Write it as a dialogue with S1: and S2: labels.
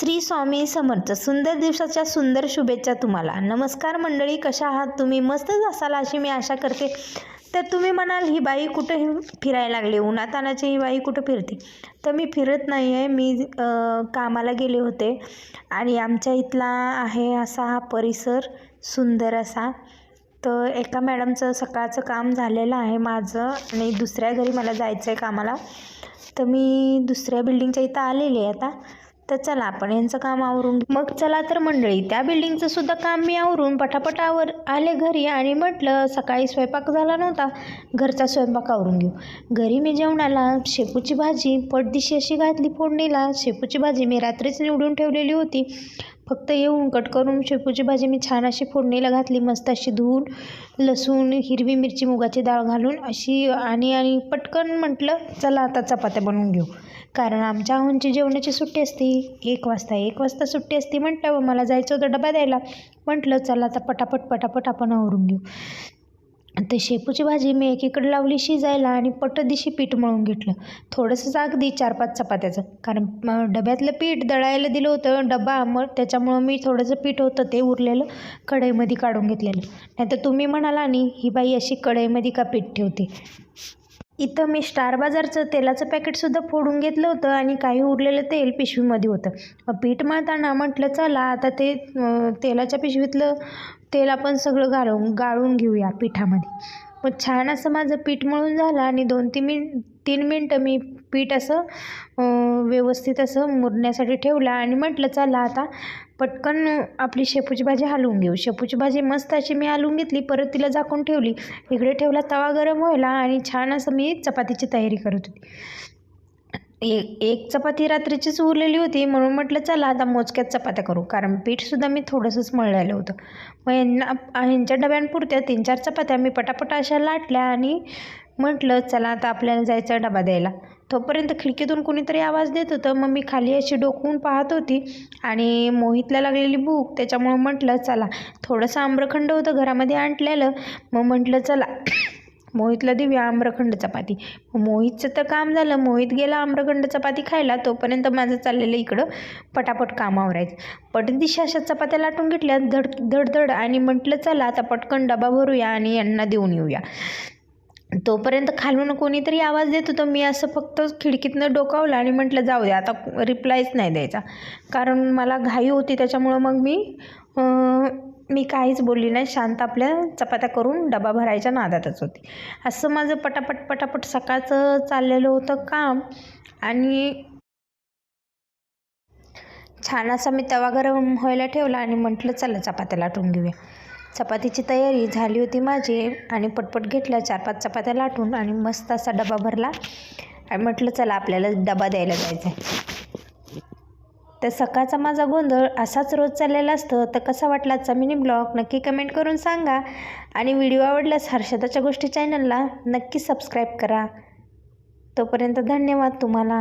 S1: श्री स्वामी समर्थ. सुंदर दिवसाच्या सुंदर शुभेच्छा तुम्हाला. नमस्कार मंडळी कशा आहात तुम्ही? मस्तच असाल अशी मी आशा करते. तर तुम्ही म्हणाल ही बाई कुठं फिरायला लागली? उन्हातानाची ही बाई कुठं फिरते? तर मी फिरत नाही आहे मी कामाला गेले होते. आणि आमच्या इथला आहे असा हा परिसर सुंदर असा. तर एका मॅडमचं सकाळचं काम झालेलं आहे माझं आणि दुसऱ्या घरी मला जायचं आहे कामाला. तर मी दुसऱ्या बिल्डिंगच्या इथं आलेली आहे आता. तर चला आपण यांचं काम आवरून घेऊ. मग चला तर मंडळी त्या बिल्डिंगचं सुद्धा काम मी आवरून पटापटावर आले घरी आणि म्हटलं सकाळी स्वयंपाक झाला नव्हता घरचा स्वयंपाक आवरून घेऊ. घरी मी जेवणाला शेपूची भाजी पटदिशी अशी घातली फोडणीला. शेपूची भाजी मी रात्रीच निवडून ठेवलेली होती. फक्त येऊन कट करून शेपूची भाजी मी छान अशी फोडणीला घातली मस्त अशी धुवून लसूण हिरवी मिरची मुगाची डाळ घालून अशी आणि आणि पटकन म्हटलं चला आता चपात्या बनवून घेऊ. कारण आमच्या आहोंची जेवणाची सुट्टी असते. एक वाजता एक वाजता सुट्टी असते म्हटलं मला जायचं होतं डबा द्यायला. म्हटलं चला आता पटापट पटापट आपण आवरून घेऊ. तर शेपूची भाजी मी एकीकडे लावली शिजायला आणि पटदिशी पीठ मळून घेतलं. थोडंसंच अगदी चार पाच चपात्याचं. कारण डब्यातलं पीठ दळायला दिलं होतं डबा मग त्याच्यामुळं मी थोडंसं पीठ होतं ते उरलेलं कढईमध्ये काढून घेतलेलं. नाहीतर तुम्ही म्हणाला आणि ही बाई अशी कढईमध्ये का पीठ ठेवते? इथं मी स्टार बाजारचं तेलाचं पॅकेटसुद्धा फोडून घेतलं होतं आणि काही उरलेलं तेल पिशवीमध्ये होतं. पीठ मळताना म्हटलं चला आता ते तेलाच्या पिशवीतलं तेल आपण सगळं घालून गाळून घेऊया पिठामध्ये. मग छान असं माझं पीठ मळून झालं आणि दोन तीन मिन तीन मिनटं मी पीठ असं व्यवस्थित असं मुरण्यासाठी ठेवलं आणि म्हटलं चला आता पटकन आपली शेपूची भाजी हलवून घेऊ. शेपूची भाजी मस्त अशी मी हलवून घेतली परत तिला झाकून ठेवली. इकडे ठेवला तवा गरम व्हायला आणि छान असं मी चपातीची तयारी करत होती. एक एक चपाती रात्रीचीच उरलेली होती म्हणून म्हटलं चला आता मोजक्यात चपात्या करू. कारण पीठसुद्धा मी थोडंसंच मळलेलं होतं. मग यांना ह्यांच्या डब्यांपुरत्या तीन चार चपात्या मी पटापट अशा लाटल्या आणि म्हटलं चला आता आपल्याला जायचं डबा द्यायला. तोपर्यंत खिडकीतून कुणीतरी आवाज देत होतं. मग मी खाली अशी डोकवून पाहत होती आणि मोहितला लागलेली भूक त्याच्यामुळं म्हटलं चला. थोडंसं आम्रखंड होतं घरामध्ये आणलेलं. मग म्हटलं चला. मोहितला देऊया आम्रखंड चपाती. मोहितचं तर काम झालं. मोहित गेला आम्रखंड चपाती खायला. तोपर्यंत माझं चाललेलं इकडं पटापट काम आवरायचं. पटदिशा अशा चपात्या लाटून घेतल्या. धड धडधड आणि म्हटलं चला आता पटकन डबा भरूया आणि यांना देऊन येऊया. तोपर्यंत खालून कोणीतरी आवाज देत होतं. मी असं फक्त खिडकीतनं डोकावलं आणि म्हटलं जाऊ दे आता रिप्लायच नाही द्यायचा. कारण मला घाई होती त्याच्यामुळं मग मी मी काहीच बोलली नाही. शांत आपल्या चपात्या करून डबा भरायच्या नादातच होती. असं माझं पटापट पटापट सकाळचं चाललेलं होतं काम. आणि छान असा मी तवा गरम व्हायला ठेवला आणि म्हटलं चला चपात्या लाटून घेऊया. चपातीची तयारी झाली होती माझी आणि पटपट घेतल्या चार पाच चपात्या लाटून आणि मस्त असा डबा भरला. आणि म्हटलं चला आपल्याला डबा द्यायला जायचा आहे तर सकाळचा माझा गोंधळ असाच रोज चाललेला असतं. तर कसा वाटला आजचा मिनी ब्लॉग नक्की कमेंट करून सांगा. आणि व्हिडिओ आवडल्यास हर्षदाच्या गोष्टी चॅनलला नक्की सबस्क्राईब करा. तोपर्यंत धन्यवाद तुम्हाला.